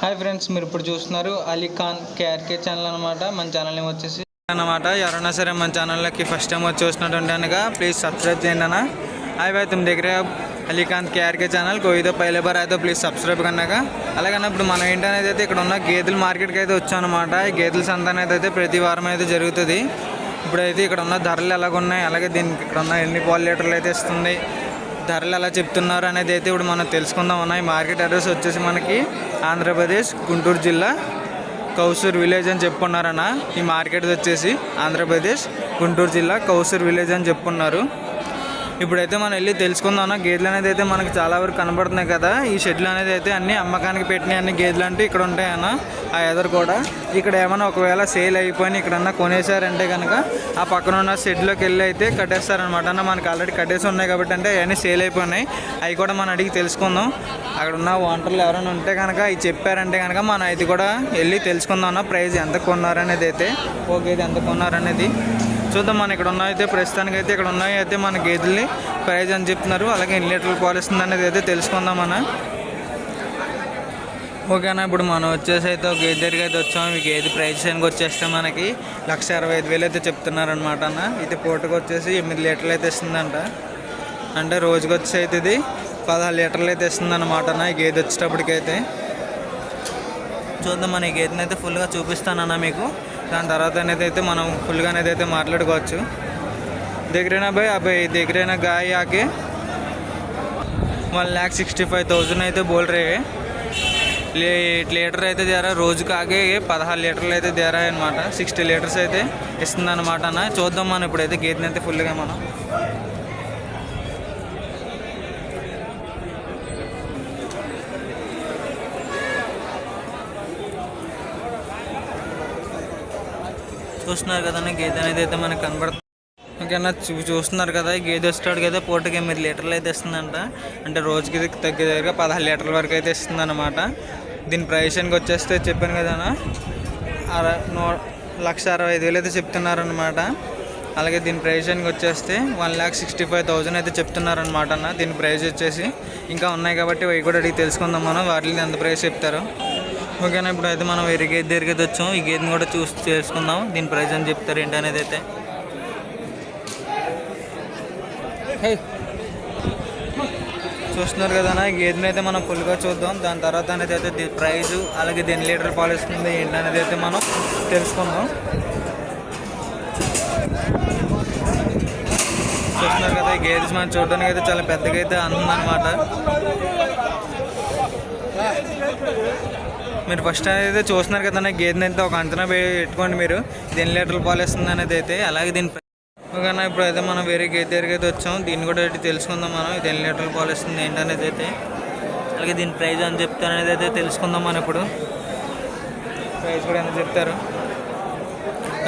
Hi friends మీరు ఇప్పుడు చూస్తున్నారు అలీ ఖాన్ కేఆర్కే ఛానల్ అనమాట మన ఛానల్ నేమ్ వచ్చేసి అనమాట ఎవరైనా సరే మన ఛానల్లోకి ఫస్ట్ టైం వచ్చి చూసినట్టు అనగా ప్లీజ్ సబ్స్క్రైబ్ చేయండి అన్న. హాయ్ బాయ్ తుమ్ దగ్గర అలీ ఖాన్ కేఆర్కే ఛానల్ కోయిదో పైలే బార్ అయితే ప్లీజ్ సబ్స్క్రైబ్ కన్నాక. అలాగన్నా ఇప్పుడు మనం ఏంటనేది అయితే ఇక్కడ ఉన్న గేదెల మార్కెట్కి అయితే వచ్చామన్నమాట. ఈ గేదెల సంత అనేది అయితే ప్రతి వారం అయితే జరుగుతుంది. ఇప్పుడైతే ఇక్కడ ఉన్న ధరలు ఎలాగున్నాయి అలాగే దీనికి ఇక్కడ ఉన్న ఎన్ని పాలు లీటర్లు అయితే ఇస్తుంది ధరలు ఎలా చెప్తున్నారు అనేది అయితే ఇప్పుడు మనం తెలుసుకుందాం. అన్న ఈ మార్కెట్ అడ్రస్ వచ్చేసి మనకి ఆంధ్రప్రదేశ్ గుంటూరు జిల్లా కౌసూర్ విలేజ్ అని చెప్పుకున్నారన్న. ఈ మార్కెట్ వచ్చేసి ఆంధ్రప్రదేశ్ గుంటూరు జిల్లా కౌసూర్ విలేజ్ అని చెప్పుకున్నారు. ఇప్పుడైతే మనం వెళ్ళి తెలుసుకుందాం గేదెలు అనేది అయితే మనకి చాలా వరకు కనబడుతున్నాయి కదా. ఈ షెడ్లు అనేది అయితే అన్ని అమ్మకానికి పెట్టిన అన్ని గేదెలు అంటే ఇక్కడ ఉంటాయన్న ఆ ఎదరు కూడా. ఇక్కడ ఏమైనా ఒకవేళ సేల్ అయిపోయి ఇక్కడన్నా కొనేసారంటే కనుక ఆ పక్కన ఉన్న షెడ్లోకి వెళ్ళి అయితే కట్టేస్తారనమాట అన్న. మనకి ఆల్రెడీ కట్టేసి ఉన్నాయి కాబట్టి అంటే అవన్నీ సేల్ అయిపోయినాయి. అవి కూడా మనం అడిగి తెలుసుకుందాం. అక్కడ ఉన్న వంటలు ఎవరైనా ఉంటే కనుక అవి చెప్పారంటే కనుక మనం అయితే కూడా వెళ్ళి తెలుసుకుందాం అన్న. ప్రైస్ ఎంత కొన్నారనేది అయితే. ఓకే ఇది ఎంత కొన్నారనేది చూద్దాం మన ఇక్కడ ఉన్నాయి అయితే ప్రస్తుతానికి అయితే ఇక్కడ ఉన్నాయి అయితే మన గేదెల్ని ప్రైజ్ అని చెప్తున్నారు. అలాగే ఎన్ని లీటర్లు పాలిస్తుంది అనేది అయితే తెలుసుకుందాం మన ఓకేనా ఇప్పుడు మనం వచ్చేసి అయితే ఒక గేదె దగ్గరికి అయితే వచ్చాము ఈ గేదె ప్రైస్ అని వచ్చేస్తే మనకి లక్ష అరవై ఐదు వేలు అయితే చెప్తున్నారు అనమాట అన్న. ఇది పూటకు వచ్చేసి ఎనిమిది లీటర్లు అయితే ఇస్తుందంట. అంటే రోజుకి వచ్చి అయితే ఇది పదహారు లీటర్లు అయితే ఇస్తుంది అనమాట అన్న ఈ గేదె వచ్చేటప్పటికైతే. చూద్దాం మన ఈ గేదెని అయితే ఫుల్గా చూపిస్తానన్నా మీకు. దాని తర్వాత అనేది అయితే మనం ఫుల్గా అనేది అయితే మాట్లాడుకోవచ్చు. దగ్గరైన భయ్? అబ్బాయి దగ్గరైన గాయ ఆకే one lakh sixty five thousand అయితే బోల్ రే. లీటర్ అయితే దేరా రోజుకి ఆగే పదహారు లీటర్లు అయితే దేరా అనమాట సిక్స్టీ లీటర్స్ అయితే ఇస్తుంది అనమాట అన్న. చూద్దాం మనం ఇప్పుడైతే గేదెని అయితే ఫుల్గా మనం. చూస్తున్నారు కదండి గేదె అనేది అయితే మనకు కనబడుతుంది. ఇంకైనా చూ చూస్తున్నారు కదా ఈ గేదె వస్తాడు కదా పూటకి ఎనిమిది లీటర్లు అయితే ఇస్తుందంట. అంటే రోజుకి ఇది దగ్గర పదహారు లీటర్ల వరకు అయితే ఇస్తుంది అనమాట దీని ప్రైస్కి వచ్చేస్తే చెప్పాను కదా అర నూ లక్ష అరవై ఐదు వేలు అయితే చెప్తున్నారనమాట అలాగే దీని ప్రైజానికి వచ్చేస్తే one lakh sixty five thousand అయితే చెప్తున్నారనమాట అన్న. దీని ప్రైస్ వచ్చేసి ఇంకా ఉన్నాయి కాబట్టి అవి కూడా అడిగి తెలుసుకుందాం మనం వాటిని ఎంత ప్రైస్ చెప్తారు. ఓకేనా ఇప్పుడు అయితే మనం వేరే గేదె దగ్గరికి అయితే వచ్చాం. ఈ గేదెని కూడా చూసి చేసుకుందాం దీని ప్రైస్ అని చెప్తారు ఏంటి అనేది అయితే చూస్తున్నారు కదా ఈ గేదెని అయితే మనం ఫుల్గా చూద్దాం. దాని తర్వాత అనేది అయితే దీని అలాగే దీని లీటర్ పాలు ఇస్తుంది ఏంటి అనేది అయితే మనం తెలుసుకుందాం. చూస్తున్నారు కదా ఈ గేదెస్ మనం చూడడానికి అయితే చాలా పెద్దగా అయితే అందనమాట. మీరు ఫస్ట్ అయితే చూస్తున్నారు కదా గేదెని అయితే ఒక అంచనా పెట్టుకోండి మీరు. దీని లీటర్లు పాలు ఇస్తుంది అనేది అయితే అలాగే దీని ఓకేనా ఇప్పుడు అయితే మనం వేరే గేదె దగ్గరికి అయితే వచ్చాం. దీన్ని కూడా అయితే తెలుసుకుందాం మనం. ఇది ఎన్ని లీటర్లు పాలు ఇస్తుంది ఏంటనేది అయితే. అలాగే దీని ప్రైజ్ అని చెప్తారు అనేది అయితే తెలుసుకుందాం మనం ఇప్పుడు. ప్రైస్ కూడా ఎంత చెప్తారు?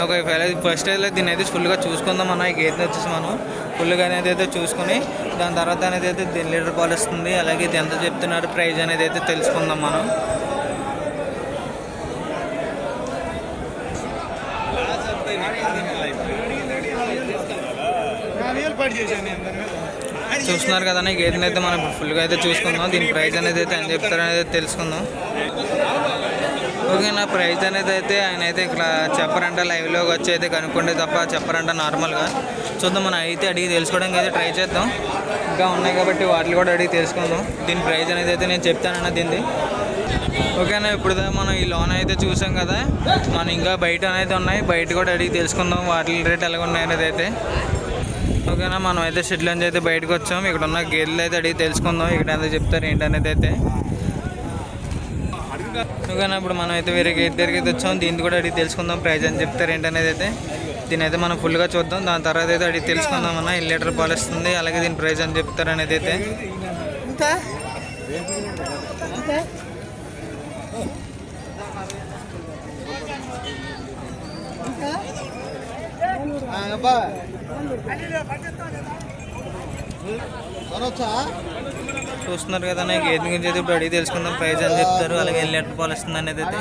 ఓకే ఫస్ట్ అయితే దీని అయితే ఫుల్గా చూసుకుందాం మనం ఈ గేదెని వచ్చేసి మనం ఫుల్గా అనేది అయితే చూసుకొని దాని తర్వాత అనేది అయితే దీని లీటర్ పాలిస్తుంది. అలాగే ఇది ఎంత చెప్తున్నారు ప్రైజ్ అనేది అయితే తెలుసుకుందాం మనం. చూస్తున్నారు కదా గేదెని అయితే మనం ఫుల్గా అయితే చూసుకుందాం. దీని ప్రైస్ అనేది అయితే ఆయన చెప్తారనేది తెలుసుకుందాం. ఓకే నా ప్రైస్ అనేది అయితే ఆయన అయితే ఇక్కడ చెప్పరంట లైవ్లోకి వచ్చి అయితే కనుక్కుంటే తప్ప చెప్పరంట నార్మల్గా. చూద్దాం మనం అయితే అడిగి తెలుసుకోవడానికి అయితే ట్రై చేద్దాం. ఇంకా ఉన్నాయి కాబట్టి వాటిని కూడా అడిగి తెలుసుకుందాం. దీని ప్రైస్ అనేది అయితే నేను చెప్తానన్న దీన్ని. ఓకేనా ఇప్పుడు మనం ఈ లోన్ అయితే చూసాం కదా. మనం ఇంకా బయట అనేది ఉన్నాయి. బయట కూడా అడిగి తెలుసుకుందాం వాటి రేట్ ఎలా ఉన్నాయి అనేది అయితే. ఓకేనా మనం అయితే షెడ్ నుంచి అయితే బయటకు వచ్చాం. ఇక్కడ ఉన్న గేదెలు అయితే అడిగి తెలుసుకుందాం. ఇక్కడ ఎంత చెప్తారు ఏంటనేది అయితే. ఓకేనా ఇప్పుడు మనం అయితే వేరే గేట్ దగ్గరికి అయితే వచ్చాం. దీన్ని కూడా అడిగి తెలుసుకుందాం. ప్రైజ్ అని చెప్తారు ఏంటి అనేది అయితే. దీని అయితే మనం ఫుల్గా చూద్దాం. దాని తర్వాత అయితే అడిగి తెలుసుకుందాం అన్న. ఎన్ని లీటర్ పాలు ఇస్తుంది అలాగే దీని ప్రైజ్ అని చెప్తారు అనేది అయితే. చూస్తున్నారు కదా నాకు గేదె గురించి అయితే ఇప్పుడు అడిగి తెలుసుకుందాం. ప్రైజ్ అని చెప్తారు అలాగే ఎన్ని లీటర్ పాలు ఇస్తుంది అనేది అయితే.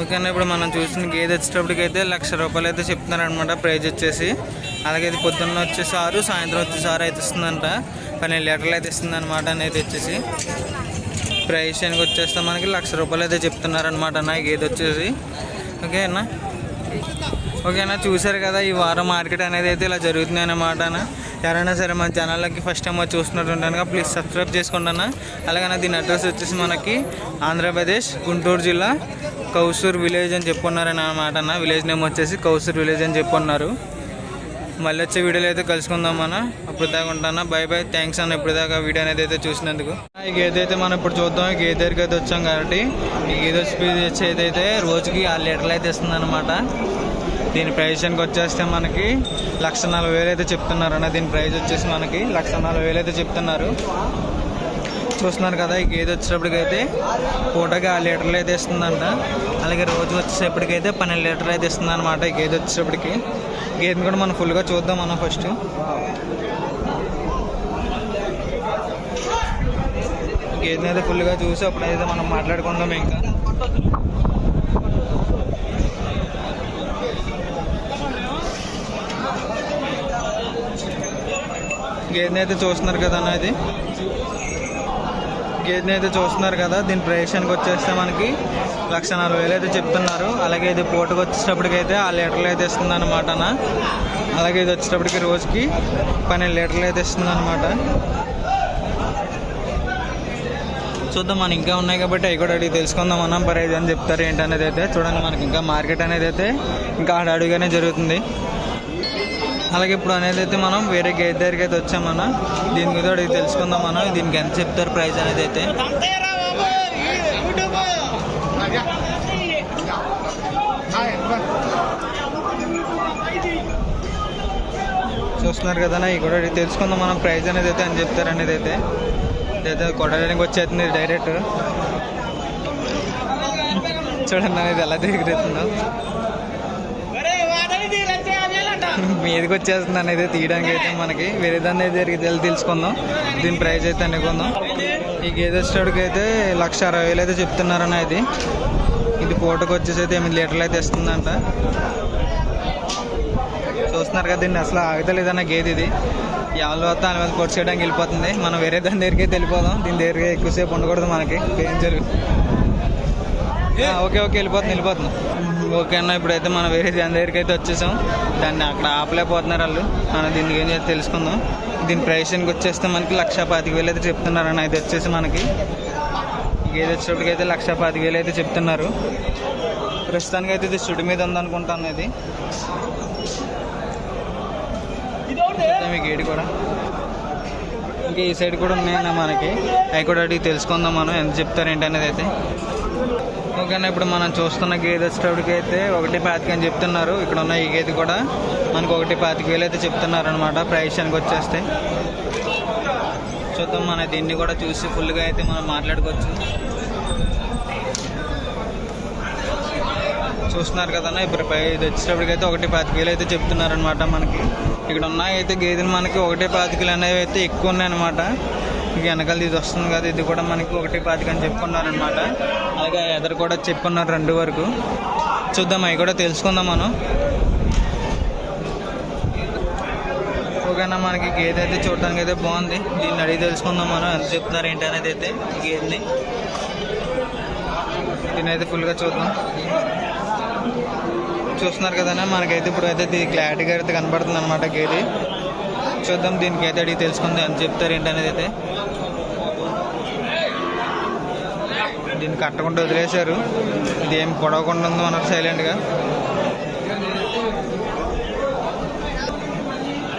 ఓకేనా ఇప్పుడు మనం చూసిన గేదె వచ్చేటప్పటికైతే లక్ష రూపాయలు అయితే చెప్తున్నారనమాట ప్రైజ్ వచ్చేసి. అలాగే ఇది పొద్దున్న వచ్చేసి ఆరు సాయంత్రం వచ్చేసి ఆరు అయితే ఇస్తుందంట. పన్నెండు లీటర్లు అయితే ఇస్తుంది అనమాట అనేది వచ్చేసి. ప్రైస్ అనేది వచ్చేస్తే మనకి లక్ష రూపాయలు అయితే చెప్తున్నారనమాట అన్న ఈ గేదె వచ్చేసి. ఓకే అన్న ఓకేనా? చూసారు కదా ఈ వారం మార్కెట్ అనేది అయితే ఇలా జరుగుతుంది అన్నమాట ఎవరైనా సరే మన ఛానల్లోకి ఫస్ట్ టైం వచ్చి చూస్తున్నట్టుంటాను ప్లీజ్ సబ్స్క్రైబ్ చేసుకుంటానా అన్న. అలాగే దీని అడ్రస్ వచ్చేసి మనకి ఆంధ్రప్రదేశ్ గుంటూరు జిల్లా కౌసూర్ విలేజ్ అని చెప్పున్నారని అనమాట అన్న. విలేజ్ నేమ్ వచ్చేసి కౌసూర్ విలేజ్ అని చెప్పున్నారు మళ్ళీ వచ్చే వీడియోలో అయితే కలుసుకుందాం మన అప్పుడు దాకా ఉంటాను? బై బై థ్యాంక్స్ అన్న. ఇప్పుడు దాకా వీడియో అనేది అయితే చూసినందుకు. ఈ గేదె అయితే మనం ఇప్పుడు చూద్దాం. ఈ గేదె దగ్గరికి అయితే వచ్చాం కాబట్టి ఈ గేదె వచ్చేది అయితే రోజుకి ఆరు లీటర్లు అయితే ఇస్తుంది అనమాట దీని ప్రైస్కి వచ్చేస్తే మనకి లక్ష నలభై వేలు అయితే చెప్తున్నారు అన్న. దీని ప్రైస్ వచ్చేసి మనకి లక్ష నలభై వేలు అయితే చెప్తున్నారు. చూస్తున్నారు కదా ఈ గేదె వచ్చేటప్పటికైతే పూటకి ఆరు లీటర్లు అయితే ఇస్తుందంట. అలాగే రోజు వచ్చేటప్పటికైతే పన్నెండు లీటర్లు అయితే ఇస్తుంది అనమాట ఈ గేదె వచ్చేటప్పటికి. గేదెని కూడా మనం ఫుల్గా చూద్దాం మనం ఫస్ట్. గేదెని అయితే ఫుల్గా చూసి అప్పుడైతే మనం మాట్లాడుకుందాం ఇంకా. గేదెని అయితే చూస్తున్నారు కదా అన్న ఇది. గేదెని అయితే చూస్తున్నారు కదా దీని ప్రైసానికి వచ్చేస్తే మనకి లక్ష నలభై వేలు అయితే చెప్తున్నారు. అలాగే ఇది పూటకు వచ్చేటప్పటికైతే ఆ లీటర్లు అయితే ఇస్తుంది అనమాట అలాగే ఇది వచ్చేటప్పటికి రోజుకి పన్నెండు లీటర్లు అయితే ఇస్తుంది అనమాట చూద్దాం మనకి ఇంకా ఉన్నాయి కాబట్టి అవి కూడా అడిగి తెలుసుకుందాం అన్న. ప్రైజ్ అని చెప్తారు ఏంటనేది అయితే చూడండి మనకి ఇంకా మార్కెట్ అనేది అయితే ఇంకా అడుగుగానే జరుగుతుంది. అలాగే ఇప్పుడు అనేది అయితే మనం వేరే గేట్ దగ్గరికి అయితే వచ్చామన్నా. దీని మీద అడిగి తెలుసుకుందాం మనం దీనికి ఎంత చెప్తారు ప్రైస్ అనేది అయితే. చూస్తున్నారు కదా ఈ కూడా తెలుసుకుందాం మనం ప్రైజ్ అనేది అయితే అని చెప్తారు అనేది అయితే. అయితే కొట్టడానికి వచ్చేస్తుంది డైరెక్ట్ చూడండి అనేది ఎలా దిగుతుందో మీదకి వచ్చేస్తుంది అనేది తీయడానికి అయితే మనకి. వేరే దాన్ని అయితే తెలుసుకుందాం. దీని ప్రైస్ అయితే అనుకుందాం. ఈ గేదె స్టోర్కి అయితే లక్ష అరవై వేలు అయితే చెప్తున్నారన్న ఇది. ఇది పూటకు వచ్చేసి అయితే ఎనిమిది లీటర్లు అయితే ఇస్తుందంట. చూస్తున్నారు కదా దీన్ని అసలు ఆగతలేదన్న గేదె ఇది. ఎవరి వద్ద వాళ్ళ మీద పొడి చేయడానికి వెళ్ళిపోతుంది. మనం వేరే దాని దగ్గరికి అయితే వెళ్ళిపోదాం. దీని దగ్గరికి ఎక్కువసేపు ఉండకూడదు మనకి. ఏం జరుగు ఓకే ఓకే వెళ్ళిపోతుంది వెళ్ళిపోతుంది ఓకే అన్న ఇప్పుడైతే మనం వేరే దాని దగ్గరికి అయితే వచ్చేసాం. దాన్ని అక్కడ ఆపలేకపోతున్నారు వాళ్ళు. మనం దీనికి ఏం చేస్తే తెలుసుకుందాం. దీని ప్రైసింగ్కి వచ్చేస్తే మనకి లక్ష పాతిక వేలు అయితే చెప్తున్నారు అన్న ఇది వచ్చేసి మనకి. ఏది వచ్చేటికి అయితే లక్ష పాతిక వేలు అయితే చెప్తున్నారు. ప్రస్తుతానికి అయితే ఇది సుడి మీద ఉందనుకుంటాను ఇది. మీ గేట్ కూడా. ఇంకా ఈ సైడ్ కూడా ఉన్నాయన్న మనకి. అవి కూడా అడిగి తెలుసుకుందాం మనం ఎంత చెప్తారు ఏంటి అనేది అయితే. ఓకేనా ఇప్పుడు మనం చూస్తున్న గేదె వచ్చేటప్పటికి అయితే ఒకటి పాతిక అని చెప్తున్నారు. ఇక్కడ ఉన్న ఈ గేదె కూడా మనకు ఒకటి పాతిక వేలు అయితే చెప్తున్నారు అనమాట ప్రైస్కి వచ్చేస్తే. చూద్దాం మన దీన్ని కూడా చూసి ఫుల్గా అయితే మనం మాట్లాడుకోవచ్చు. చూస్తున్నారు కదన్నా ఇప్పుడు పై తెచ్చేటప్పటికైతే ఒకటి పాతిక అయితే చెప్తున్నారనమాట మనకి. ఇక్కడ ఉన్నాయి అయితే గేదెలు మనకి ఒకటి పాతికలు అనేవి అయితే ఎక్కువ ఉన్నాయన్నమాట. ఇక వెనకాల ఇది వస్తుంది కదా ఇది కూడా మనకి ఒకటి పాతిక అని చెప్పుకున్నారనమాట అలాగే ఎదరు కూడా చెప్పుకున్నారు రెండు వరకు. చూద్దాం అవి కూడా తెలుసుకుందాం మనం. ఓకేనా మనకి గేదె అయితే చూడడానికి అయితే బాగుంది. దీన్ని అడిగి తెలుసుకుందాం మనం ఎంత చెప్తున్నారు ఏంటి అనేది అయితే గేదెని. దీన్ని అయితే ఫుల్గా చూద్దాం. చూస్తున్నారు కదన్నా మనకైతే ఇప్పుడు అయితే ఇది క్లారిటీగా అయితే కనబడుతుంది అనమాట గేది. చూద్దాం దీనికి అయితే అడిగి తెలుసుకుంది అని చెప్తారు ఏంటనేది అయితే. దీన్ని కట్టకుండా వదిలేశారు. ఇది ఏం పొడవకుండా ఉందో మనకు సైలెంట్గా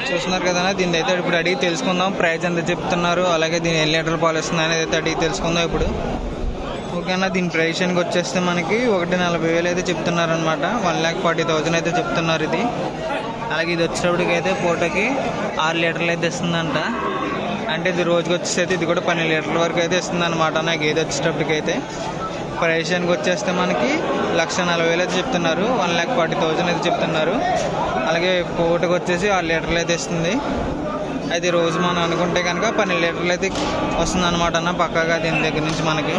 చూస్తున్నారు కదా దీని అయితే ఇప్పుడు అడిగి తెలుసుకుందాం. ప్రైస్ ఎంత చెప్తున్నారు అలాగే దీని ఎన్ని లీటర్లు పాలు వస్తుంది అనేది అయితే అడిగి తెలుసుకుందాం ఇప్పుడు. ఓకేనా దీని ప్రైషన్కి వచ్చేస్తే మనకి ఒకటి నలభై వేలు అయితే చెప్తున్నారనమాట వన్ ల్యాక్ ఫార్టీ థౌజండ్ అయితే చెప్తున్నారు ఇది. అలాగే ఇది వచ్చేటప్పటికి అయితే పూటకి ఆరు లీటర్లు అయితే ఇస్తుందంట. అంటే ఇది రోజుకి వచ్చేసి ఇది కూడా పన్నెండు లీటర్ల వరకు అయితే ఇస్తుంది అనమాట నాకు ఏది వచ్చేటప్పటికి అయితే. వచ్చేస్తే మనకి లక్ష నలభై వేలు అయితే చెప్తున్నారు. వన్ ల్యాక్ ఫార్టీ థౌజండ్ అయితే చెప్తున్నారు. అలాగే పూటకి వచ్చేసి ఆరు లీటర్లు అయితే ఇస్తుంది. అయితే రోజు మనం అనుకుంటే కనుక పన్నెండు లీటర్లు అయితే వస్తుంది అనమాట అన్న పక్కాగా దీని దగ్గర నుంచి మనకి.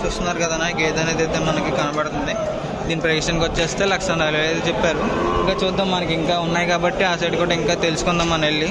చూస్తున్నారు కదా నా గేదె అనేది అయితే మనకి కనబడుతుంది. దీని ప్రైసింగ్కి వచ్చేస్తే లక్ష నలభై ఐదు చెప్పారు. ఇంకా చూద్దాం మనకి ఇంకా ఉన్నాయి కాబట్టి ఆ సైడ్ కూడా ఇంకా తెలుసుకుందాం మనం వెళ్ళి.